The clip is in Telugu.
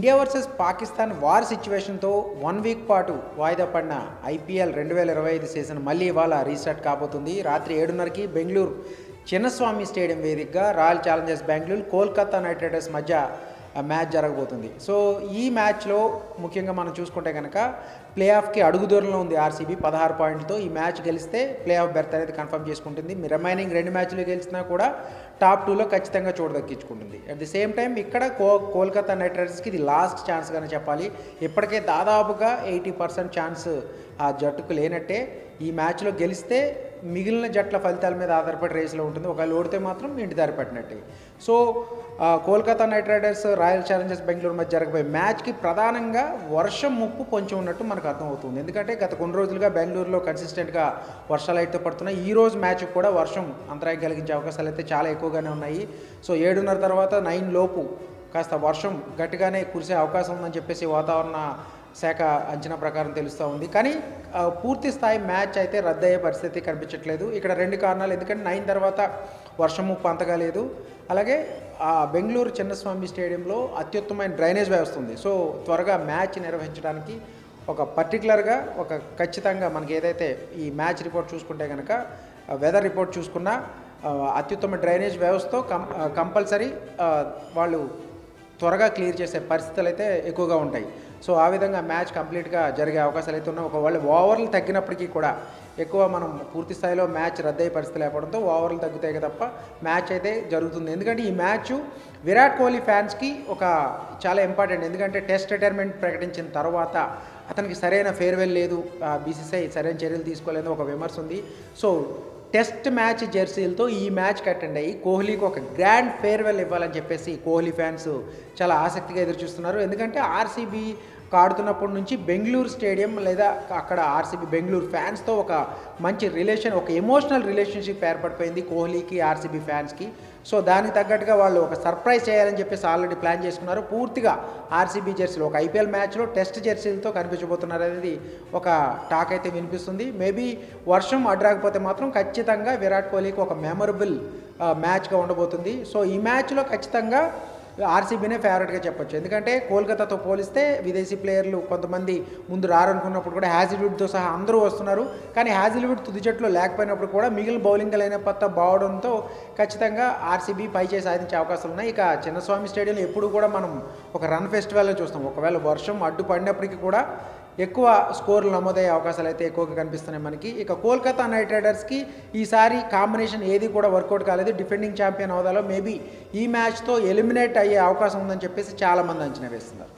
ఇండియా వర్సెస్ పాకిస్తాన్ వార్ సిచ్యువేషన్తో వన్ వీక్ పాటు వాయిదా పడిన ఐపీఎల్ రెండు వేల ఇరవై ఐదు సీజన్ మళ్ళీ ఇవాళ రీస్టార్ట్ కాబోతుంది. రాత్రి ఏడున్నరకి బెంగళూరు చిన్నస్వామి స్టేడియం వేదికగా Royal Challengers Bengaluru Kolkata Knight Riders మధ్య మ్యాచ్ జరగబోతుంది. సో ఈ మ్యాచ్లో ముఖ్యంగా మనం చూసుకుంటే కనుక ప్లే ఆఫ్కి అడుగు దూరంలో ఉంది ఆర్సీబీ పదహారు పాయింట్లతో. ఈ మ్యాచ్ గెలిస్తే ప్లే ఆఫ్ బెర్త్ అనేది కన్ఫర్మ్ చేసుకుంటుంది. రిమైనింగ్ రెండు మ్యాచ్లు గెలిచినా కూడా టాప్ టూలో ఖచ్చితంగా చోటు దక్కించుకుంటుంది. అట్ ది సేమ్ టైం ఇక్కడ కో కోల్కతా నైట్ రైడర్స్కి ఇది లాస్ట్ ఛాన్స్గానే చెప్పాలి. ఇప్పటికే దాదాపుగా ఎయిటీ పర్సెంట్ ఛాన్స్ ఆ జట్టుకు లేనట్టే ఈ మ్యాచ్లో గెలిస్తే మిగిలిన జట్ల ఫలితాల మీద ఆధారపడి రేసులో ఉంటుంది. ఒకవేళ ఓడితే మాత్రం ఇంటి దారి పట్టినట్టే. So Kolkata Knight Riders Royal Challengers Bengaluru మధ్య జరగబోయే మ్యాచ్కి ప్రధానంగా వర్షం ముప్పు కొంచెం ఉన్నట్టు మనకు అర్థమవుతుంది. ఎందుకంటే గత కొన్ని రోజులుగా బెంగళూరులో కన్సిస్టెంట్గా వర్షాలు అయితే పడుతున్నాయి. ఈ రోజు మ్యాచ్ కూడా వర్షం అంతరాయం కలిగించే అవకాశాలు అయితే చాలా ఎక్కువగానే ఉన్నాయి. సో ఏడున్నర తర్వాత నైన్ లోపు కాస్త వర్షం గట్టిగానే కురిసే అవకాశం ఉందని చెప్పేసి వాతావరణ శాఖ అంచనా ప్రకారం తెలుస్తూ ఉంది. కానీ పూర్తి స్థాయి మ్యాచ్ అయితే రద్దయ్యే పరిస్థితి కనిపించట్లేదు. ఇక్కడ రెండు కారణాలు. ఎందుకంటే నైన్ తర్వాత వర్షం ముప్పు అంతగా లేదు. అలాగే ఆ బెంగళూరు చిన్నస్వామి స్టేడియంలో అత్యుత్తమైన డ్రైనేజ్ వ్యవస్థ ఉంది. సో త్వరగా మ్యాచ్ నిర్వహించడానికి ఒక పర్టికులర్గా ఒక ఖచ్చితంగా మనకి ఏదైతే ఈ మ్యాచ్ రిపోర్ట్ చూసుకుంటే కనుక వెదర్ రిపోర్ట్ చూసుకున్నా అత్యుత్తమ డ్రైనేజ్ వ్యవస్థతో కం కంపల్సరీ వాళ్ళు త్వరగా క్లియర్ చేసే పరిస్థితులు అయితే ఎక్కువగా ఉంటాయి. సో ఆ విధంగా మ్యాచ్ కంప్లీట్గా జరిగే అవకాశాలు అయితే ఉన్నాయి. ఒకవేళ ఓవర్లు తగ్గినప్పటికీ కూడా ఎక్కువ మనం పూర్తి స్థాయిలో మ్యాచ్ రద్దయ్యే పరిస్థితి లేకపోవడంతో ఓవర్లు తగ్గుతాయి తప్ప మ్యాచ్ అయితే జరుగుతుంది. ఎందుకంటే ఈ మ్యాచ్ విరాట్ కోహ్లీ ఫ్యాన్స్కి ఒక చాలా ఇంపార్టెంట్. ఎందుకంటే టెస్ట్ రిటైర్మెంట్ ప్రకటించిన తర్వాత అతనికి సరైన ఫేర్వెల్ లేదు. బీసీసీఐ సరైన చర్యలు తీసుకోలేదు ఒక విమర్శ ఉంది. సో టెస్ట్ మ్యాచ్ జెర్సీలతో ఈ మ్యాచ్కి అటెండ్ అయ్యి కోహ్లీకి ఒక గ్రాండ్ ఫేర్వెల్ ఇవ్వాలని చెప్పేసి కోహ్లీ ఫ్యాన్స్ చాలా ఆసక్తిగా ఎదురుచూస్తున్నారు. ఎందుకంటే ఆర్సీబీ ఆడుతున్నప్పటి నుంచి బెంగళూరు స్టేడియం లేదా అక్కడ ఆర్సీబీ బెంగళూరు ఫ్యాన్స్తో ఒక మంచి రిలేషన్ ఒక ఎమోషనల్ రిలేషన్షిప్ ఏర్పడిపోయింది కోహ్లీకి ఆర్సీబీ ఫ్యాన్స్కి. సో దానికి తగ్గట్టుగా వాళ్ళు ఒక సర్ప్రైజ్ చేయాలని చెప్పేసి ఆల్రెడీ ప్లాన్ చేసుకున్నారు. పూర్తిగా ఆర్సీబీ జెర్సీలు ఒక ఐపీఎల్ మ్యాచ్లో టెస్ట్ జెర్సీలతో కనిపించబోతున్నారు అనేది ఒక టాక్ అయితే వినిపిస్తుంది. మేబీ వర్షం అడ్రాకపోతే మాత్రం ఖచ్చితంగా విరాట్ కోహ్లీకి ఒక మెమరబుల్ మ్యాచ్గా ఉండబోతుంది. సో ఈ మ్యాచ్లో ఖచ్చితంగా ఆర్సీబీనే ఫేవరెట్గా చెప్పొచ్చు. ఎందుకంటే కోల్కతాతో పోలిస్తే విదేశీ ప్లేయర్లు కొంతమంది ముందు రారనుకున్నప్పుడు కూడా హ్యాజిల్వుడ్తో సహా అందరూ వస్తున్నారు. కానీ హ్యాజిల్వుడ్ తుది జట్టులో లేకపోయినప్పుడు కూడా మిగిలిన బౌలింగ్ లైనపత్త బావడంతో ఖచ్చితంగా ఆర్సీబీ పై చేసి సాధించే అవకాశాలు ఉన్నాయి. ఇక చిన్నస్వామి స్టేడియంలో ఎప్పుడు కూడా మనం ఒక రన్ ఫెస్టివల్లో చూస్తాం. ఒకవేళ వర్షం అడ్డు పడినప్పటికీ కూడా ఎక్కువ స్కోర్లు నమోదయ్యే అవకాశాలు అయితే ఎక్కువగా కనిపిస్తున్నాయి మనకి. ఇక కోల్కతా నైట్ రైడర్స్కి ఈసారి కాంబినేషన్ ఏది కూడా వర్కౌట్ కాలేదు. డిఫెండింగ్ ఛాంపియన్ హోదాలో మేబీ ఈ మ్యాచ్తో ఎలిమినేట్ అయ్యే అవకాశం ఉందని చెప్పేసి చాలామంది అంచనా వేస్తున్నారు.